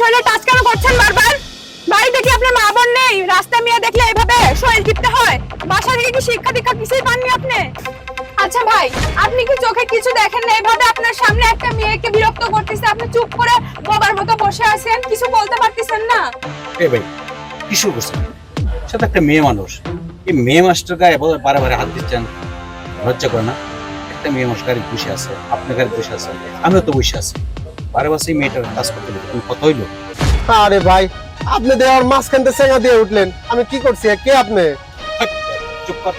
শরীরে টাচ কেন করছেন বারবার? বাড়িতে কি আপনার মা বোন নেই? রাস্তা মেয়ে দেখলে এভাবে শরীর টিপতে হয়? বাসা থেকে কি শিক্ষা দীক্ষা কিছুই পাননি আপনি? আচ্ছা ভাই, আপনি কি চোখে কিছু দেখেন না? এভাবে আপনার সামনে একটা মেয়েকে বিরক্ত করতেছে, আপনি চুপ করে বাবার মতো বসে আছেন? কিছু বলতে পারতেছেন না? এ ভাই, কি করছেন? সে একটা মেয়ে মানুষ। এই মেয়ে মাস্টার গায়ে বারে বারে হাত দিচ্ছেন। লজ্জা করে না? একটা মেয়ে মানুষ বসে আছে, আপনার গাড়ি বসে আছে। আমিও তো বসে আছি। বারে মেয়েটার কাজ করতে কথা হইল? আরে ভাই আপনি দেওয়ার দিয়ে উঠলেন। আমি কি করছি? কে আপনি? চুপ কর।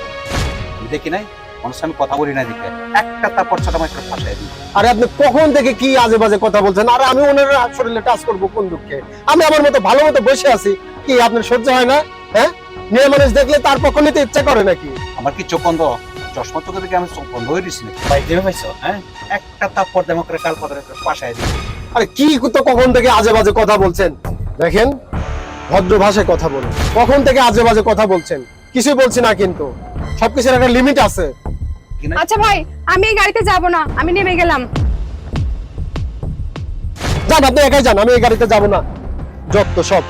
আমি দেখি নাই? মানুষ আমি কথা বলি না দেখে। একটা তারপর ছটা মাত্র ফাঁসাই দিই আরে আপনি কখন থেকে কি আজে বাজে কথা বলছেন? আর আমি ওনার শরীরে টাচ করব কোন দুঃখে? আমি আমার মতো ভালো মতো বসে আছি। কি আপনার সহ্য হয় না? হ্যাঁ? মেয়ে মানুষ দেখলে তার পক্ষ নিতে ইচ্ছা করে নাকি? আমার কি চোখ বন্ধ? চশমা চোখে দেখে আমি চোখ বন্ধ হয়ে দিচ্ছি নাকি? ভাই দেবে পাইছো হ্যাঁ? একটা তারপর দেমো করে কাল পরে পাশায় দিই আরে কি তো কখন থেকে আজে বাজে কথা বলছেন? দেখেন ভদ্র ভাষায় কথা বলুন। কখন থেকে আজে বাজে কথা বলছেন? কিছুই বলছি না কিন্তু। সবকিছুর একটা লিমিট আছে। আচ্ছা ভাই আমি এই গাড়িতে যাব না। আমি নেমে গেলাম। যান আপনি একাই যান আমি এই গাড়িতে যাব না। যত সব।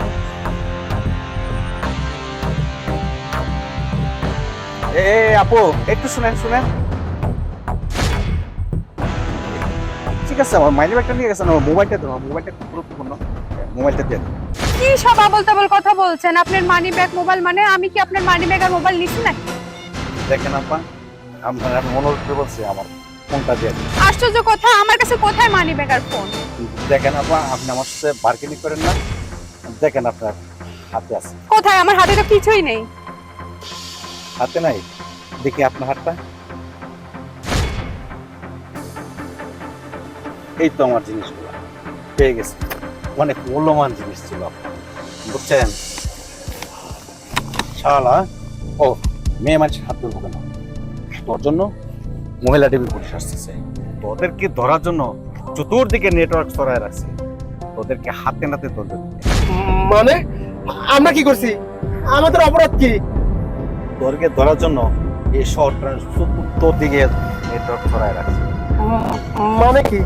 এ আপু একটু শুনেন শুনেন। ঠিক আছে আমার মাইনি ব্যাগটা নিয়ে গেছেন আমার মোবাইলটা দেবো মোবাইলটা খুব গুরুত্বপূর্ণ। মোবাইলটা দিয়ে। কি সব আবল তাবল কথা বলছেন? আপনার মানি ব্যাগ মোবাইল মানে আমি কি আপনার মানি ব্যাগ আর মোবাইল নিছি নাকি দেখেন আপা আপনার আমি অনুরোধ করে বলছি আমার ফোনটা দিয়ে আশ্চর্য কথা আমার কাছে কোথায় মানি ব্যাগ আর ফোন দেখেন আপা আপনি আমার সাথে বার্গেনিং করেন না। দেখেন আপনার হাতে আছে। কোথায়? আমার হাতে তো কিছুই নেই। হাতে নাই? দেখি আপনার হাতটা। এই তো আমার জিনিসগুলো। পেয়ে গেছি। অনেক মূল্যবান জিনিস ছিল বুঝছেন? শালা। ও, মেয়ে মানুষের হাত ধরবো কেন? তোর জন্য মহিলা টেবিল পুলিশ আসতেছে। তোদেরকে ধরার জন্য চতুর্দিকে নেটওয়ার্ক সরায় রাখছে। তোদেরকে হাতে নাতে ধরবে মানে আমরা কি করছি? আমাদের অপরাধ কি? তোদেরকে ধরার জন্য এই শহরটা উত্তর দিকে নেটওয়ার্ক সরায় রাখছে। মানে কি?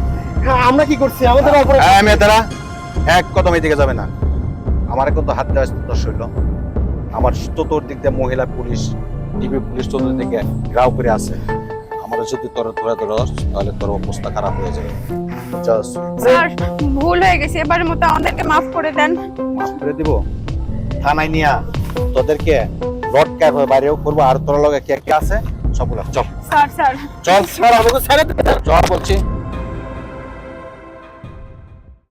হ্যাঁ, আমরা কি করছি? আমাদের অপরাধ হ্যাঁ মেয়েদারা এক কদম এদিকে যাবে না। আমার কিন্তু হাত দেওয়া দশ হইল। আমার চতুর্দিক দিয়ে মহিলা পুলিশ টিভি পুলিশ চতুর্দিকে গ্রাও করে আছে। আমার যদি তোর ধরে ধরস তাহলে তোর অবস্থা খারাপ হয়ে যাবে। জাস্ট স্যার ভুল হয়ে গেছে। এবারের মতো আমাদেরকে মাফ করে দেন। মাফ করে দিব। থানায় নিয়া তোদেরকে রড ক্যাপ হয়ে বাইরেও করব আর তোর লগে কে কে আছে? সবগুলো। চল। Sir sir. চল স্যার আমাকে স্যার চল বলছি।